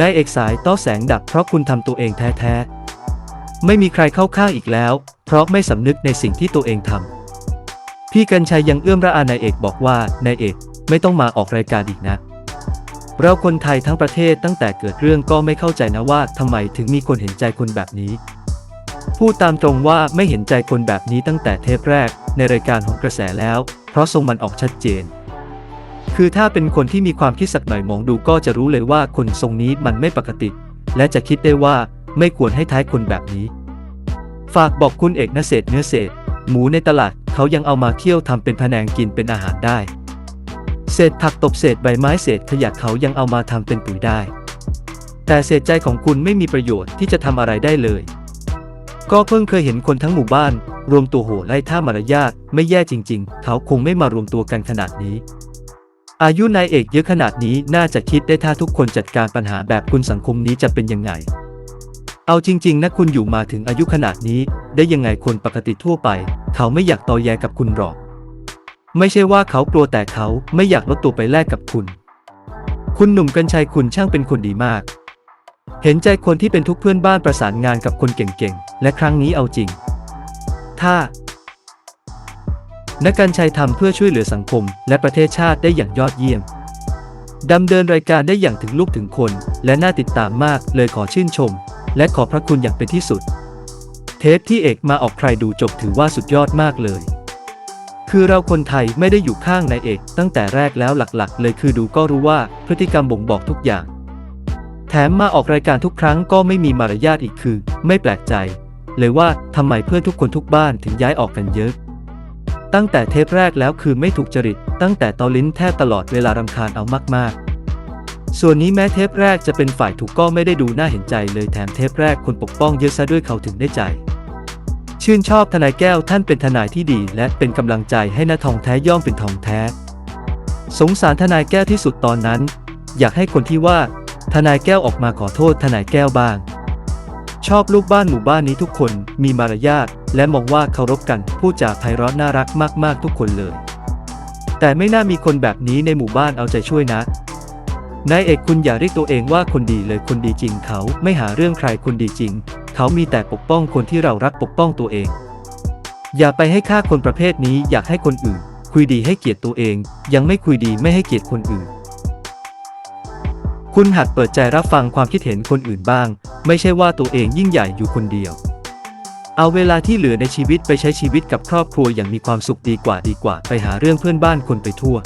นายเอกสายต้อแสงดับเพราะคุณทำตัวเองแท้ๆ ไม่มีใครเข้าข้างอีกแล้ว เพราะไม่สำนึกในสิ่งที่ตัวเองทำพี่กัญชัยยังเอื้อมระอานายเอกบอกว่านายเอกไม่ต้องมาออกรายการอีกนะ เราคนไทยทั้งประเทศตั้งแต่เกิดเรื่องก็ไม่เข้าใจนะว่าทำไมถึงมีคนเห็นใจคนแบบนี้ พูดตามตรงว่าไม่เห็นใจคนแบบนี้ตั้งแต่เทปแรกในรายการของกระแสแล้ว เพราะทรงมันออกชัดเจน คือถ้าเป็นคนที่มีความคิดสักหน่อยมองดูก็จะรู้เลยว่าคนทรงนี้มันไม่ปกติ และจะคิดได้ว่าไม่ควรให้ท้ายคนแบบนี้ ฝากบอกคุณเอกนเศษเนื้อเศษ หมูในตลาดเขายังเอามาเคี่ยวทำเป็นพะแนงกินเป็นอาหารได้ เศษผักตบเศษใบไม้เศษขยะเขายังเอามาทำเป็นปุ๋ยได้ แต่เศษใจของคุณไม่มีประโยชน์ที่จะทำอะไรได้เลย ก็เพิ่งเคยเห็นคนทั้งหมู่บ้าน รวมตัวโห่ไล่ท่ามารยาทไม่แย่จริง ๆ เขาคงไม่มารวมตัวกันขนาดนี้ อายุนายเอกเยอะขนาดนี้น่าจะคิดได้ถ้าทุกคนจัดการปัญหาแบบคุณสังคมนี้จะเป็นยังไง เอาจริง ๆนะคุณอยู่มาถึงอายุขนาดนี้ได้ยังไงคนปกติทั่วไป เขาไม่อยากตอแยกับคุณหรอก ไม่ใช่ว่าเขากลัวแต่เขาไม่อยากลดตัวไปแลกกับคุณ คุณหนุ่มกัญชัยคุณช่างเป็นคนดีมาก เห็นใจคนที่เป็นทุกเพื่อนบ้านประสานงานกับคนเก่งๆ และครั้งนี้เอาจริง ถ้า นักการชัยทำเพื่อช่วยเหลือสังคม และประเทศชาติได้อย่างยอดเยี่ยมดำเนินรายการได้อย่างถึงลูกถึงคน และน่าติดตามมากเลยขอชื่นชม และขอบพระคุณอย่างเป็นที่สุด เทปที่เอกมาออกใครดูจบถือว่าสุดยอดมากเลย คือเราคนไทยไม่ได้อยู่ข้างนายเอกตั้งแต่แรกแล้วหลักๆ เลยคือดูก็รู้ว่าพฤติกรรมบ่งบอกทุกอย่าง แถมมาออกรายการทุกครั้งก็ไม่มีมารยาทอีกคือ ไม่แปลกใจ เลยว่าทำไมเพื่อนทุกคนทุกบ้านถึงย้ายออกกันเยอะ ตั้งแต่เทปแรกแล้วคือไม่ถูกจริต ตั้งแต่ตอลิ้นแทบตลอดเวลารำคาญเอามากๆ ส่วนนี้แม้เทปแรกจะเป็นฝ่ายถูกก็ไม่ได้ดูน่าเห็นใจเลยแถมเทปแรกคนปกป้องเยอะซะด้วยเขาถึงได้ใจ ชื่นชอบทนายแก้วท่านเป็นทนายที่ดี และเป็นกำลังใจให้นาทองแท้ย่อมเป็นทองแท้ สงสารทนายแก้วที่สุดตอนนั้น อยากให้คนที่ว่า ทนายแก้วออกมาขอโทษทนายแก้วบ้าง ชอบลูกบ้านหมู่บ้านนี้ทุกคนมีมารยาทและมองว่าเคารพกันพูดจาไพเราะน่ารักมากๆทุกคนเลย แต่ไม่น่ามีคนแบบนี้ในหมู่บ้านเอาใจช่วยนะนายเอกคุณอย่าเรียกตัวเองว่าคนดีเลยคนดีจริงเขาไม่หาเรื่องใครคนดีจริง เขามีแต่ปกป้องคนที่เรารักปกป้องตัวเอง อย่าไปให้ค่าคนประเภทนี้อยากให้คนอื่น คุยดีให้เกียรติตัวเอง ยังไม่คุยดีไม่ให้เกียรติคนอื่น คุณหัดเปิดใจรับฟังความคิดเห็นคนอื่นบ้าง ไม่ใช่ว่าตัวเองยิ่งใหญ่อยู่คนเดียว เอาเวลาที่เหลือในชีวิตไปใช้ชีวิตกับครอบครัวอย่างมีความสุขดีกว่าดีกว่า ไปหาเรื่องเพื่อนบ้านคนไปทั่ว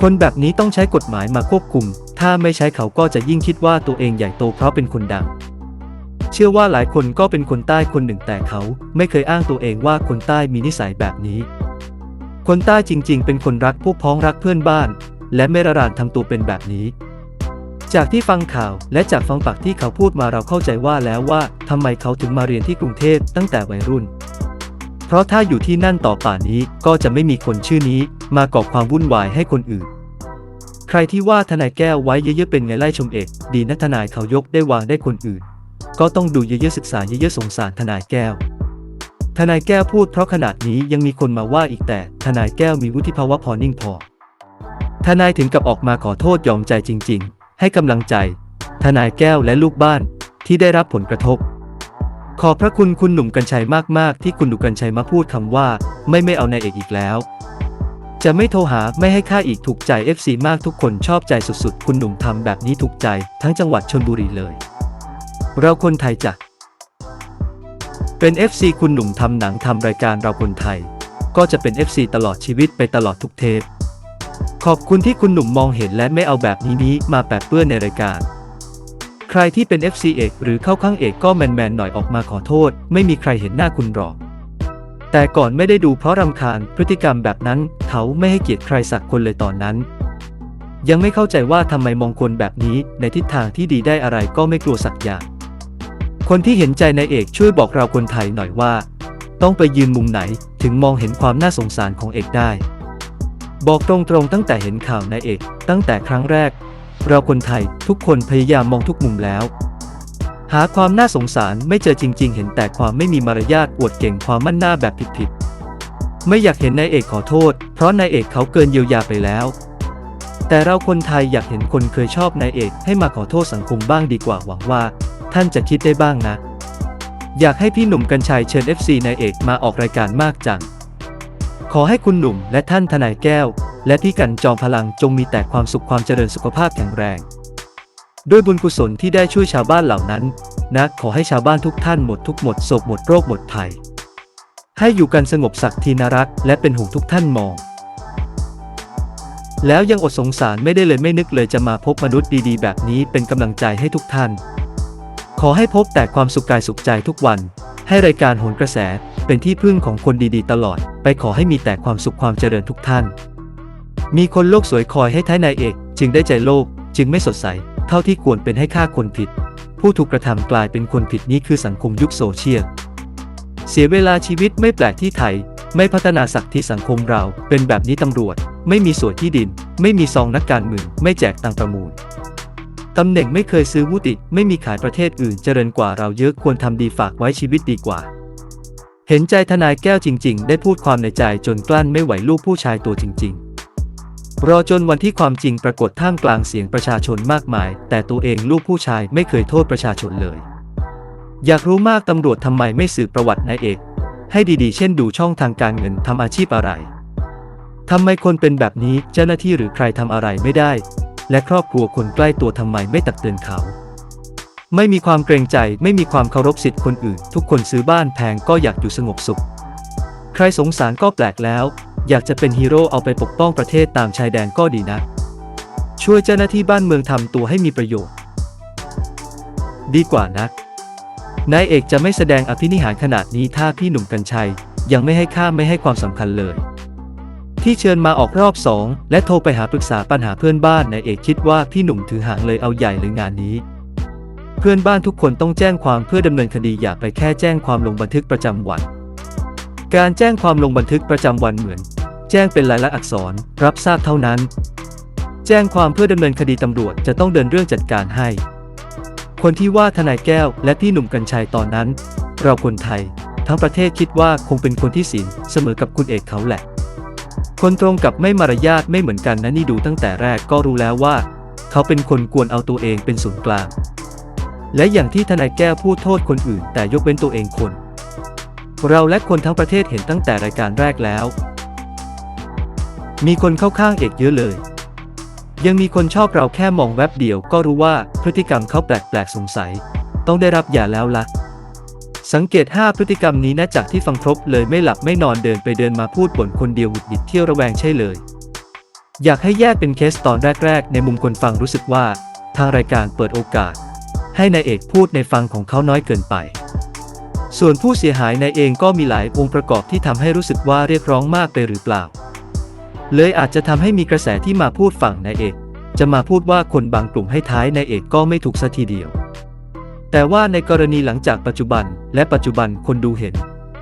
คนแบบนี้ต้องใช้กฎหมายมาควบคุม ถ้าไม่ใช้เขาก็จะยิ่งคิดว่าตัวเองใหญ่โตเพราะเป็นคนดัง เชื่อว่าหลายคนก็เป็นคนใต้คนหนึ่งแต่เขา ไม่เคยอ้างตัวเองว่าคนใต้มีนิสัยแบบนี้ คนใต้จริง ๆ เป็นคนรักพวกพ้องรักเพื่อนบ้าน และไม่ระรานทำตัวเป็นแบบนี้ จากที่ฟังข่าวและจากฟังปากที่เขาพูดมาเราเข้าใจว่าแล้วว่าทำไมเขาถึงมาเรียนที่กรุงเทพตั้งแต่วัยรุ่น เพราะถ้าอยู่ที่นั่นต่อป่านนี้ก็จะไม่มีคนชื่อนี้ มาก่อความวุ่นวายให้คนอื่น ใครที่ว่าทนายแก้วไว้เยอะๆเป็นไงไล่ชมเอก ดีนะทนายเขายกได้วางได้คนอื่น ก็ต้องดูเยอะๆศึกษาเยอะๆสงสารทนายแก้ว ทนายแก้วพูดเพราะขนาดนี้ยังมีคนมาว่าอีกแต่ ทนายแก้วมีวุฒิภาวะพอนิ่งพอ ทนายถึงกับออกมาขอโทษยอมใจจริง ๆ ให้กำลังใจ ทนายแก้วและลูกบ้านที่ได้รับผลกระทบ ขอบพระคุณคุณหนุ่มกัญชัยมาก ๆ ที่คุณหนุ่มกัญชัยมาพูดคำว่า ไม่ไม่เอานายเอกอีกแล้ว จะไม่โทรหาไม่ให้ค่าอีกถูกใจ FC มากทุกคนชอบใจสุด ๆ คุณหนุ่มทำแบบนี้ถูกใจทั้งจังหวัดชนบุรีเลย เราคนไทยจ้ะเป็น FC คุณหนุ่มทำหนังทำรายการเราคนไทย ก็จะเป็น FC ตลอดชีวิตไปตลอดทุกเทป ขอบคุณที่คุณหนุ่มมองเห็นและไม่เอาแบบนี้นี้มาแปดเปื้อนในรายการ ใครที่เป็น FC เอกหรือเข้าข้างเอกก็แมนๆหน่อยออกมาขอโทษ ไม่มีใครเห็นหน้าคุณหรอก แต่ก่อนไม่ได้ดูเพราะรำคาญพฤติกรรมแบบนั้น เขาไม่ให้เกียรติใครสักคนเลยตอนนั้น ยังไม่เข้าใจว่าทำไมมองคนแบบนี้ในทิศทางที่ดีได้อะไรก็ไม่กลัวสักอย่าง คนที่เห็นใจในเอกช่วยบอกเราคนไทยหน่อยว่า ต้องไปยืนมุมไหนถึงมองเห็นความน่าสงสารของเอกได้ บอกตรงๆตั้งแต่เห็นข่าวนายเอก ตั้งแต่ครั้งแรก เราคนไทยทุกคนพยายามมองทุกมุมแล้ว หาความน่าสงสารไม่เจอจริง ๆ เห็นแต่ความไม่มีมารยาทอวดเก่งความมั่นหน้าแบบผิดๆไม่อยากเห็นนายเอกขอโทษ เพราะนายเอกเขาเกินเยียวยาไปแล้ว แต่เราคนไทยอยากเห็นคนเคยชอบนายเอกให้มาขอโทษสังคมบ้างดีกว่าหวังว่า ท่านจะคิดได้บ้างนะ อยากให้พี่หนุ่มกัญชัยเชิญ FC นายเอกมาออกรายการมากจัง ขอให้คุณหนุ่มและท่านทนายแก้ว และพี่กันจอมพลังจงมีแต่ความสุขความเจริญสุขภาพแข็งแรง ด้วยบุญกุศลที่ได้ช่วยชาวบ้านเหล่านั้นนะขอให้ชาวบ้านทุกท่านหมดทุกหมดโศกหมดโรคหมดภัย ให้อยู่กันสงบศักดิ์ทีนรักและเป็นห่วงทุกท่านมอง แล้วยังอดสงสารไม่ได้เลยไม่นึกเลยจะมาพบมนุษย์ดีๆ แบบนี้เป็นกำลังใจให้ทุกท่าน ขอให้พบแต่ความสุขกายสุขใจทุกวัน ให้รายการโหนกระแสเป็นที่พึ่งของคนดีๆ ตลอด ไปขอให้มีแต่ความสุขความเจริญทุกท่าน มีคนโลกสวยคอยให้ท้ายนายเอก จึงได้ใจโลก จึงไม่สดใส เท่าที่ควรเป็นให้ฆ่าคนผิด ผู้ถูกกระทำกลายเป็นคนผิดนี้คือสังคมยุคโซเชียลเสียเวลาชีวิตไม่แปลกที่ไทย ไม่พัฒนาศักดิ์ที่สังคมเรา เป็นแบบนี้ตำรวจ ไม่มีสวนที่ดิน ไม่มีซองนักการเมืองไม่แจกตังประมูล ตำแหน่งไม่เคยซื้อวุฒิไม่มีขายประเทศอื่นเจริญกว่าเราเยอะควรทำดีฝากไว้ชีวิตดีกว่า เห็นใจทนายแก้วจริง ๆ ได้พูดความในใจจนกลั้นไม่ไหวลูกผู้ชายตัวจริง ๆ รอจนวันที่ความจริงปรากฏท่ามกลางเสียงประชาชนมากมาย แต่ตัวเองลูกผู้ชายไม่เคยโทษประชาชนเลย อยากรู้มากตำรวจทำไมไม่สืบประวัตินายเอก ให้ดีๆ เช่นดูช่องทางการเงินทำอาชีพอะไรทำไมคนเป็นแบบนี้เจ้าหน้าที่หรือใครทำอะไรไม่ได้ และครอบครัวคนใกล้ตัวทำไมไม่ตักเตือนเขา ไม่มีความเกรงใจไม่มีความเคารพสิทธิ์คนอื่น ทุกคนซื้อบ้านแพงก็อยากอยู่สงบสุข ใครสงสารก็แปลกแล้ว อยากจะเป็นฮีโร่เอาไปปกป้องประเทศตามชายแดนก็ดีนะ ช่วยเจ้าหน้าที่บ้านเมืองทำตัวให้มีประโยชน์ ดีกว่านักนายเอกจะไม่แสดงอภินิหารขนาดนี้ถ้าพี่หนุ่มกัญชัยยังไม่ให้ค่าไม่ให้ความสำคัญเลย ที่เชิญมาออกรอบสองและโทรไปหาปรึกษาปัญหาเพื่อนบ้านนายเอกคิดว่าพี่หนุ่มถือหางเลยเอาใหญ่เลยงานนี้ เพื่อนบ้านทุกคนต้องแจ้งความเพื่อดำเนินคดีอย่าไปแค่แจ้งความลงบันทึกประจำวัน การแจ้งความลงบันทึกประจำวันเหมือน แจ้งเป็นลายลักษณ์อักษร รับทราบเท่านั้น แจ้งความเพื่อดำเนินคดีตำรวจจะต้องเดินเรื่องจัดการให้ คนที่ว่าทนายแก้วและพี่หนุ่มกัญชัยตอนนั้น เราคนไทย ทั้งประเทศคิดว่าคงเป็นคนที่ศีลเสมอกับคุณเอกเขาแหละ คนตรงกับไม่มารยาทไม่เหมือนกันนะนี่ดูตั้งแต่แรกก็รู้แล้วว่า เขาเป็นคนกวนเอาตัวเองเป็นศูนย์กลาง และอย่างที่ทนายแก้วพูดโทษคนอื่น แต่ยกเว้นตัวเองคน เราและคนทั้งประเทศเห็นตั้งแต่รายการแรกแล้ว มีคนเข้าข้างเอกเยอะเลย ยังมีคนชอบเราแค่มองแวบเดียวก็รู้ว่าพฤติกรรมเขาแปลกๆสงสัย ต้องได้รับยาแล้วล่ะ สังเกต 5 พฤติกรรมนี้นะจากที่ฟังครบเลยไม่หลับไม่นอนเดินไปเดินมาพูดบ่นคนเดียวหงุดหงิดเที่ยวระแวงใช่เลย อยากให้แยกเป็นเคสตอนแรก ๆ ในมุมคนฟังรู้สึกว่า ทางรายการเปิดโอกาส ให้นายเอกพูดในฟังของเขาน้อยเกินไป ส่วนผู้เสียหายในเองก็มีหลายองค์ประกอบที่ทำให้รู้สึกว่าเรียกร้องมากไปหรือเปล่า เลยอาจจะทำให้มีกระแสที่มาพูดฝั่งนายเอก จะมาพูดว่าคนบางกลุ่มให้ท้ายนายเอกก็ไม่ถูกสัทีเดียว แต่ว่าในกรณีหลังจากปัจจุบัน และปัจจุบันคนดูเห็น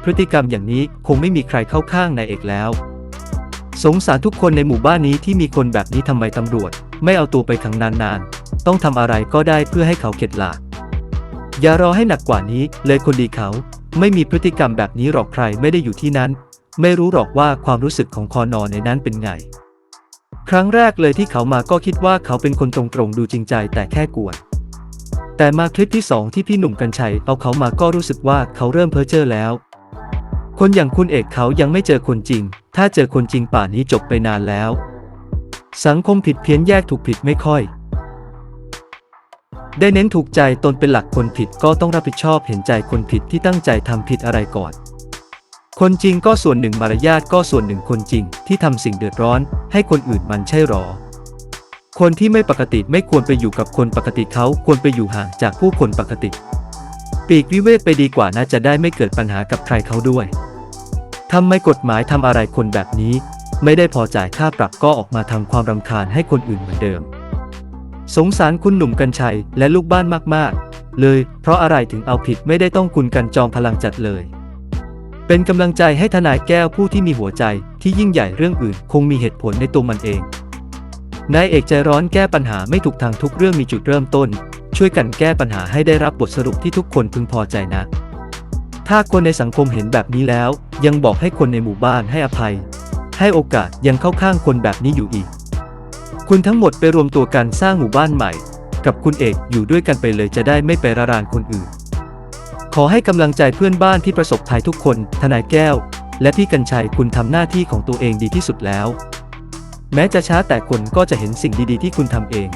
พฤติกรรมอย่างนี้คงไม่มีใครเข้าข้างนายเอกแล้ว สงสารทุกคนในหมู่บ้านนี้ที่มีคนแบบนี้ทำไมตำรวจ ไม่เอาตัวไปขังนานๆ ต้องทำอะไรก็ได้เพื่อให้เขาเข็ดหลาบอย่ารอให้หนักกว่านี้เลยคนดีเขา ไม่มีพฤติกรรมแบบนี้หรอกใครไม่ได้อยู่ที่นั้น ไม่รู้หรอกว่าความรู้สึกของคอนอในนั้นเป็นไง ครั้งแรกเลยที่เขามาก็คิดว่าเขาเป็นคนตรงๆดูจริงใจแต่แค่กวน แต่มาคลิปที่สองที่พี่หนุ่มกัญชัยเอาเขามาก็รู้สึกว่าเขาเริ่มเพ้อเจ้อแล้ว คนอย่างคุณเอกเขายังไม่เจอคนจริง ถ้าเจอคนจริงป่านนี้จบไปนานแล้ว สังคมผิดเพี้ยนแยกถูกผิดไม่ค่อย ได้เน้นถูกใจตนเป็นหลักคนผิดก็ต้องรับผิดชอบเห็นใจคนผิดที่ตั้งใจทำผิดอะไรก่อน คนจริงก็ส่วนหนึ่งมารยาทก็ส่วนหนึ่งคนจริงที่ทำสิ่งเดือดร้อน ให้คนอื่นมันใช่หรอ คนที่ไม่ปกติไม่ควรไปอยู่กับคนปกติเขาควรไปอยู่ห่างจากผู้คนปกติ ปีกวิเวกไปดีกว่านะจะได้ไม่เกิดปัญหากับใครเขาด้วยทำไมกฎหมายทำอะไรคนแบบนี้ ไม่ได้พอจ่ายค่าปรับก็ออกมาทำความรำคาญให้คนอื่นเหมือนเดิม สงสารคุณหนุ่มกัญชัยและลูกบ้านมากๆ เลย เพราะอะไรถึงเอาผิดไม่ได้ต้องคุณกันจอมพลังจัดเลย เป็นกำลังใจให้ทนายแก้วผู้ที่มีหัวใจที่ยิ่งใหญ่เรื่องอื่น คงมีเหตุผลในตัวมันเอง นายเอกใจร้อนแก้ปัญหาไม่ถูกทางทุกเรื่องมีจุดเริ่มต้น ช่วยกันแก้ปัญหาให้ได้รับบทสรุปที่ทุกคนพึงพอใจนะ ถ้าคนในสังคมเห็นแบบนี้แล้ว ยังบอกให้คนในหมู่บ้านให้อภัย ให้โอกาสยังเข้าข้างคนแบบนี้อยู่อีก คุณทั้งหมดไปรวมตัวกันสร้างหมู่บ้านใหม่ กับคุณเอกอยู่ด้วยกันไปเลยจะได้ไม่ไประรานคนอื่น ขอให้กำลังใจเพื่อนบ้านที่ประสบภัยทุกคน ทนายแก้ว และพี่กัญชัยคุณทำหน้าที่ของตัวเองดีที่สุดแล้ว แม้จะช้าแต่คนก็จะเห็นสิ่งดีๆที่คุณทำเอง